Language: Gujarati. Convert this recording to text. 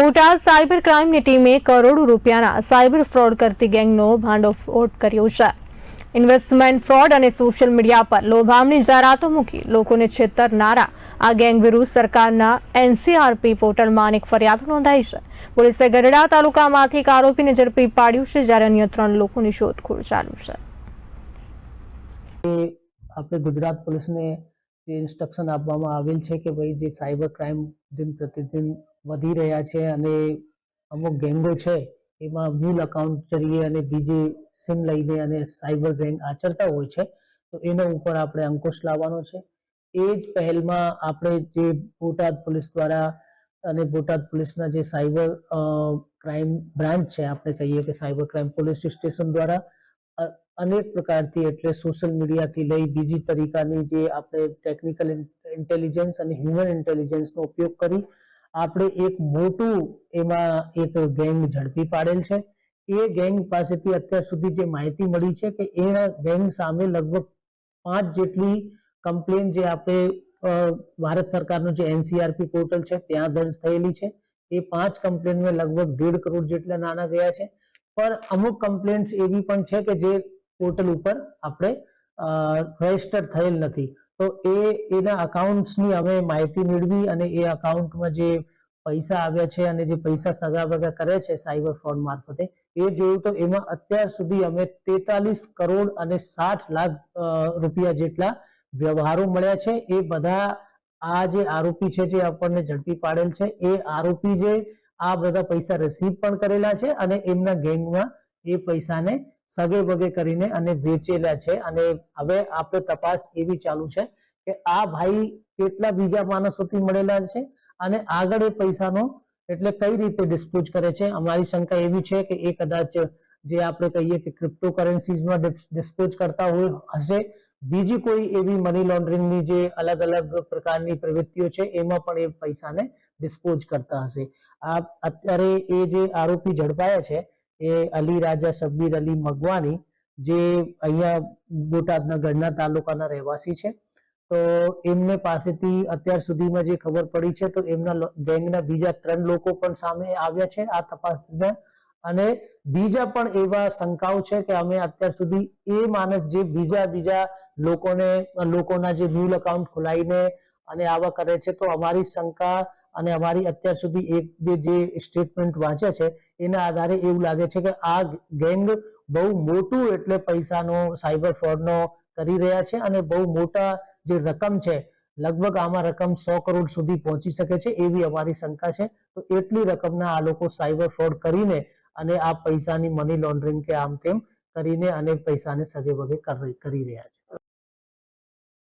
બોટાદ સાયબર ક્રાઇમની ટીમે કરોડો રૂપિયાના સાયબર ફ્રોડ કરતી ગેંગનો ભાંડોફોડ કર્યો છે. ઇન્વેસ્ટમેન્ટ ફ્રોડ અને સોશિયલ મીડિયા પર લોભામણી જાહેરાતો મૂકી લોકોને છેતરનારા. આ ગેંગ વિરુદ્ધ સરકારના એનસીઆરપી પોર્ટલમાં અનેક ફરિયાદો નોંધાઈ છે. પોલીસે ગઢડા તાલુકામાંથી એક આરોપીને ઝડપી પાડ્યું છે, જ્યારે અન્ય ત્રણ લોકોની શોધખોળ ચાલુ છે. આપણે ગુજરાત પોલીસને જે ઇન્સ્ટ્રક્શન આપવામાં આવેલ છે કે ભાઈ, જે સાયબર ક્રાઇમ દિન પ્રતિદિન વધી રહ્યા છે અને અમુક ગેંગો છે, એમાં મ્યુલ અકાઉન્ટ જરીએ અને બીજી સિમ લઈને અને સાયબર ગેંગ આચરતા હોય છે, તો એના ઉપર આપણે અંકુશ લાવવાનો છે. એ જ પહેલમાં આપણે જે બોટાદ પોલીસ દ્વારા અને બોટાદ પોલીસના જે સાયબર ક્રાઇમ બ્રાન્ચ છે, આપણે કહીએ કે સાયબર ક્રાઇમ પોલીસ સ્ટેશન દ્વારા અનેક પ્રકારથી એટલે સોશિયલ મીડિયાથી લઈ બીજી તરીકાની જે આપણે ટેકનિકલ ઇન્ટેલિજન્સ અને હ્યુમન ઇન્ટેલિજન્સનો ઉપયોગ કરી આપણે એક મોટું એમાં એક ગેંગ ઝડપી પાડેલ છે. એ ગેંગ પાસેથી અત્યાર સુધી જે માહિતી મળી છે કે એ ગેંગ સામે લગભગ પાંચ જેટલી કમ્પ્લેન જે આપણે ભારત સરકારનું જે એનસીઆરપી પોર્ટલ છે ત્યાં દર્જ થયેલી છે. એ પાંચ કમ્પ્લેનમાં લગભગ દેઢ કરોડ જેટલા નાના ગયા છે. પણ અમુક કમ્પ્લેન્ટ્સ એવી પણ છે કે જે પોર્ટલ ઉપર આપણે રજિસ્ટર થયેલ નથી. તો એ, એના અકાઉન્ટ્સની અમે માહિતી મેળવી અને એ અકાઉન્ટમાં જે પૈસા આવ્યા છે અને જે પૈસા સગા ભગા કરે છે સાયબર ફ્રોડ મારફતે, એ જોયું તો એમાં અત્યાર સુધી અમે તેતાલીસ કરોડ અને સાઠ લાખ રૂપિયા જેટલા વ્યવહારો મળ્યા છે. એ બધા આ જે આરોપી છે જે આપણને ઝડપી પાડેલ છે, એ આરોપી જે આ બધા પૈસા રિસીવ પણ કરેલા છે અને એમના ગેંગમાં એ પૈસાને સગે વગે કરીને અને વેચેલા છે. અને હવે આપણે તપાસ એવી ચાલુ છે કે આ ભાઈ કેટલા બીજા માણસોથી મળેલા છે અને આગળ એ પૈસાનો એટલે કઈ રીતે ડિસ્પોઝ કરે છે. અમારી શંકા એવી છે કે એ કદાચ જે આપણે કહીએ કે ક્રિપ્ટોકરન્સીઝમાં ડિસ્પોઝ કરતા હોય હશે. બીજી કોઈ એવી મની લોન્ડરિંગની જે અલગ અલગ પ્રકારની પ્રવૃત્તિઓ છે, એમાં પણ એ પૈસાને ડિસ્પોઝ કરતા હશે. આ અત્યારે એ જે આરોપી ઝડપાયા છે એ અલી રાજા શબ્બીર અલી મગવાની જે અહીંયા બોટાદના ગઢના તાલુકાના રહેવાસી છે. તો એમને પાસેથી અત્યાર સુધીમાં જે ખબર પડી છે, તો એમના ગેંગના બીજા ત્રણ લોકો પણ સામે આવ્યા છે આ તપાસ દરમિયાન. અને બીજા પણ એવા શંકાઓ છે કે અમે અત્યાર સુધી એ માણસ જે બીજા બીજા લોકોને, લોકોના જે મ્યુલ અકાઉન્ટ ખોલાવીને અને આવા કરે છે, તો અમારી શંકા અને અમારી અત્યાર સુધી એક બે જે સ્ટેટમેન્ટ વાંચ્યા છે, એના આધારે એવું લાગે છે કે આ ગેંગ બહુ મોટું એટલે પૈસાનો સાયબર ફ્રોડનો કરી રહ્યા છે અને બહુ મોટા જે રકમ છે, લગભગ આમાં રકમ સો કરોડ સુધી પહોંચી શકે છે એવી અમારી શંકા છે. તો એટલી રકમના આ લોકો સાયબર ફ્રોડ કરીને અને આ પૈસાની મની લોન્ડરિંગ કે આમ તેમ કરીને અને પૈસાને સગે વગે કરી રહ્યા છે.